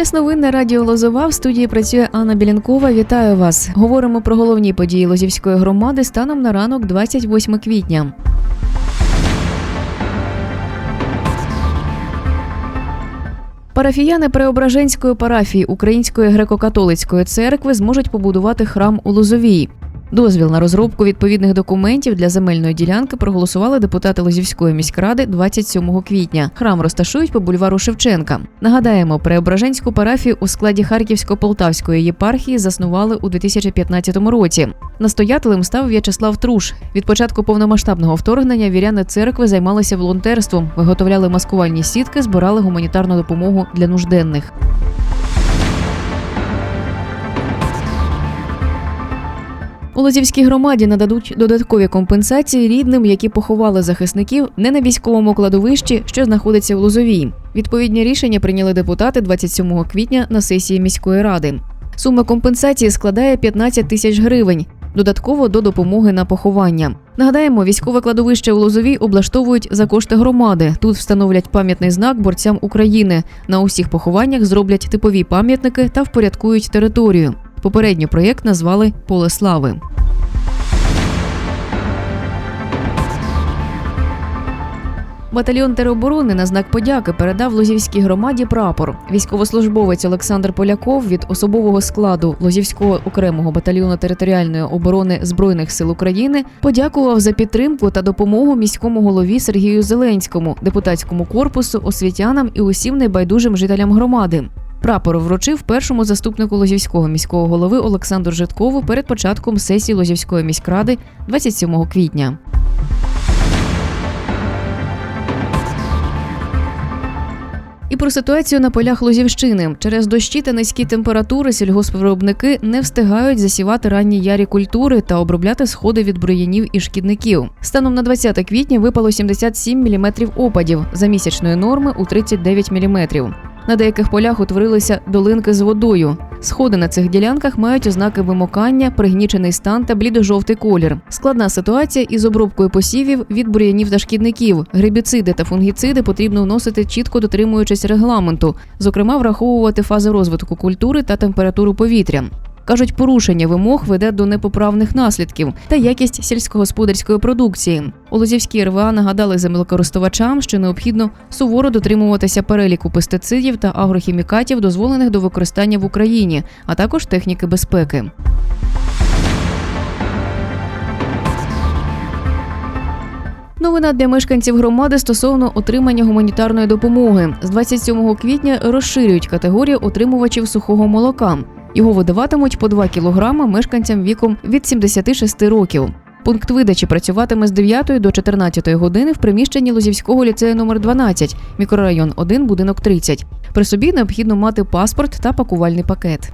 Час новин на радіо Лозова в студії працює Анна Білянкова. Вітаю вас. Говоримо про головні події Лозівської громади станом на ранок 28 квітня. Парафіяни Преображенської парафії Української греко-католицької церкви зможуть побудувати храм у Лозовій. Дозвіл на розробку відповідних документів для земельної ділянки проголосували депутати Лозівської міськради 27 квітня. Храм розташують по бульвару Шевченка. Нагадаємо, Преображенську парафію у складі Харківсько-Полтавської єпархії заснували у 2015 році. Настоятелем став В'ячеслав Труш. Від початку повномасштабного вторгнення віряни церкви займалися волонтерством, виготовляли маскувальні сітки, збирали гуманітарну допомогу для нужденних. У Лозівській громаді нададуть додаткові компенсації рідним, які поховали захисників не на військовому кладовищі, що знаходиться в Лозовій. Відповідні рішення прийняли депутати 27 квітня на сесії міської ради. Сума компенсації складає 15 тисяч гривень. Додатково до допомоги на поховання. Нагадаємо, військове кладовище у Лозовій облаштовують за кошти громади. Тут встановлять пам'ятний знак борцям України. На усіх похованнях зроблять типові пам'ятники та впорядкують територію. Попередньо проєкт назвали Поле слави. Батальйон тероборони на знак подяки передав Лозівській громаді прапор. Військовослужбовець Олександр Поляков від особового складу Лозівського окремого батальйону територіальної оборони збройних сил України подякував за підтримку та допомогу міському голові Сергію Зеленському, депутатському корпусу, освітянам і усім небайдужим жителям громади. Прапор вручив першому заступнику Лозівського міського голови Олександру Житкову перед початком сесії Лозівської міськради 27 квітня. І про ситуацію на полях Лозівщини через дощі та низькі температури сільгоспвиробники не встигають засівати ранні ярі культури та обробляти сходи від броянів і шкідників. Станом на 20 квітня випало 77 мм опадів за місячної норми у 39 мм. На деяких полях утворилися долинки з водою. Сходи на цих ділянках мають ознаки вимокання, пригнічений стан та блідо-жовтий колір. Складна ситуація із обробкою посівів від бур'янів та шкідників. Грибіциди та фунгіциди потрібно вносити чітко дотримуючись регламенту, зокрема, враховувати фази розвитку культури та температуру повітря. Кажуть, порушення вимог веде до непоправних наслідків та якість сільськогосподарської продукції. У Лозівській РВА нагадали землекористувачам, що необхідно суворо дотримуватися переліку пестицидів та агрохімікатів, дозволених до використання в Україні, а також техніки безпеки. Новина для мешканців громади стосовно отримання гуманітарної допомоги з 27 квітня розширюють категорію отримувачів сухого молока. Його видаватимуть по 2 кілограми мешканцям віком від 76 років. Пункт видачі працюватиме з 9 до 14 години в приміщенні Лозівського ліцею номер 12, мікрорайон 1, будинок 30. При собі необхідно мати паспорт та пакувальний пакет.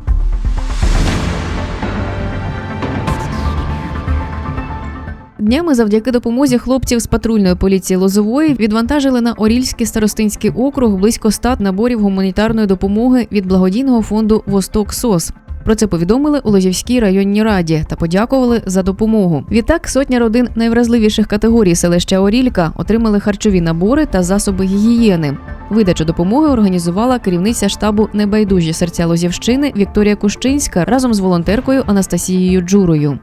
Днями завдяки допомозі хлопців з патрульної поліції Лозової відвантажили на Орільський старостинський округ близько 100 наборів гуманітарної допомоги від благодійного фонду Восток СОС. Про це повідомили у Лозівській районній раді та подякували за допомогу. Відтак сотня родин найвразливіших категорій селища Орілька отримали харчові набори та засоби гігієни. Видачу допомоги організувала керівниця штабу Небайдужі серця Лозівщини Вікторія Кущинська разом з волонтеркою Анастасією Джурою.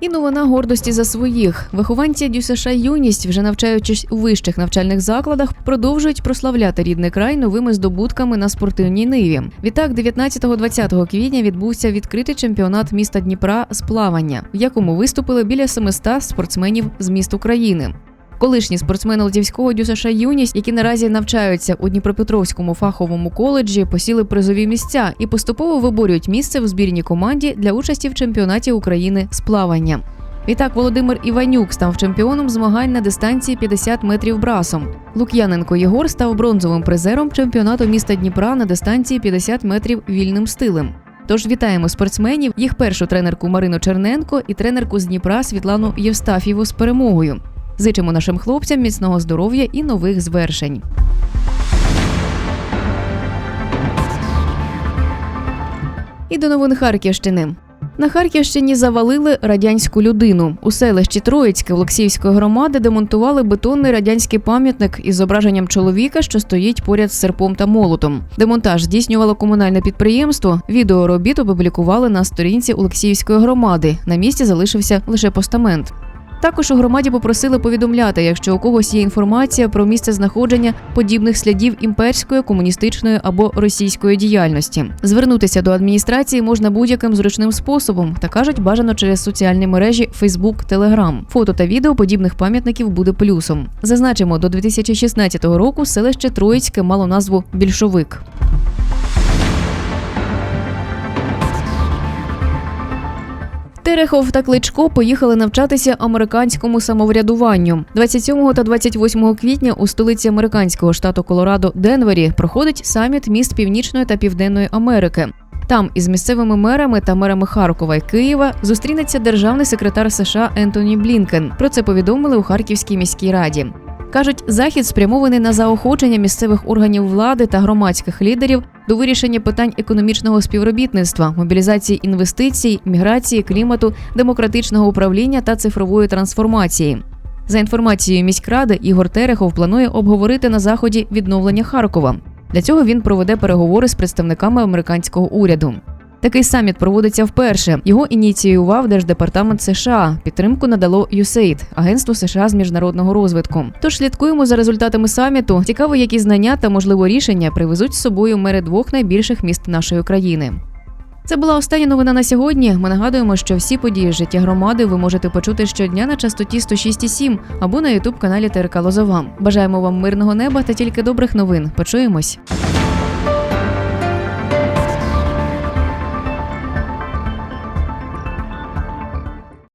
І новина гордості за своїх вихованці ДЮСШ юність, вже навчаючись у вищих навчальних закладах, продовжують прославляти рідний край новими здобутками на спортивній ниві. Відтак, 19-20 квітня відбувся відкритий чемпіонат міста Дніпра з плавання, в якому виступили біля 700 спортсменів з міст України. Колишні спортсмени Лозівського ДЮСШ юність, які наразі навчаються у Дніпропетровському фаховому коледжі, посіли призові місця і поступово виборюють місце в збірній команді для участі в чемпіонаті України з плавання. Відтак Володимир Іванюк став чемпіоном змагань на дистанції 50 метрів брасом. Лук'яненко Єгор став бронзовим призером чемпіонату міста Дніпра на дистанції 50 метрів вільним стилем. Тож вітаємо спортсменів, їх першу тренерку Марину Черненко і тренерку з Дніпра Світлану Євстафєву з перемогою. Зичимо нашим хлопцям міцного здоров'я і нових звершень. І до новин Харківщини. На Харківщині завалили радянську людину. У селищі Троїцьке Олексіївської громади демонтували бетонний радянський пам'ятник із зображенням чоловіка, що стоїть поряд з серпом та молотом. Демонтаж здійснювало комунальне підприємство. Відео робіт опублікували на сторінці Олексіївської громади. На місці залишився лише постамент. Також у громаді попросили повідомляти, якщо у когось є інформація про місце знаходження подібних слідів імперської, комуністичної або російської діяльності. Звернутися до адміністрації можна будь-яким зручним способом та кажуть, бажано через соціальні мережі Facebook, Telegram. Фото та відео подібних пам'ятників буде плюсом. Зазначимо, до 2016 року селище Троїцьке мало назву Більшовик. Терехов та Кличко поїхали навчатися американському самоврядуванню. 27 та 28 квітня у столиці американського штату Колорадо Денвері проходить саміт міст Північної та Південної Америки. Там із місцевими мерами та мерами Харкова і Києва зустрінеться державний секретар США Ентоні Блінкен. Про це повідомили у Харківській міській раді. Кажуть, захід спрямований на заохочення місцевих органів влади та громадських лідерів до вирішення питань економічного співробітництва, мобілізації інвестицій, міграції, клімату, демократичного управління та цифрової трансформації. За інформацією міськради, Ігор Терехов планує обговорити на заході відновлення Харкова. Для цього він проведе переговори з представниками американського уряду. Такий саміт проводиться вперше. Його ініціював Держдепартамент США. Підтримку надало USAID – Агентство США з міжнародного розвитку. Тож слідкуємо за результатами саміту. Цікаво, які знання та можливо рішення привезуть з собою мери двох найбільших міст нашої країни. Це була остання новина на сьогодні. Ми нагадуємо, що всі події життя громади ви можете почути щодня на частоті 106,7 або на ютуб каналі ТРК Лозова. Бажаємо вам мирного неба та тільки добрих новин. Почуємось.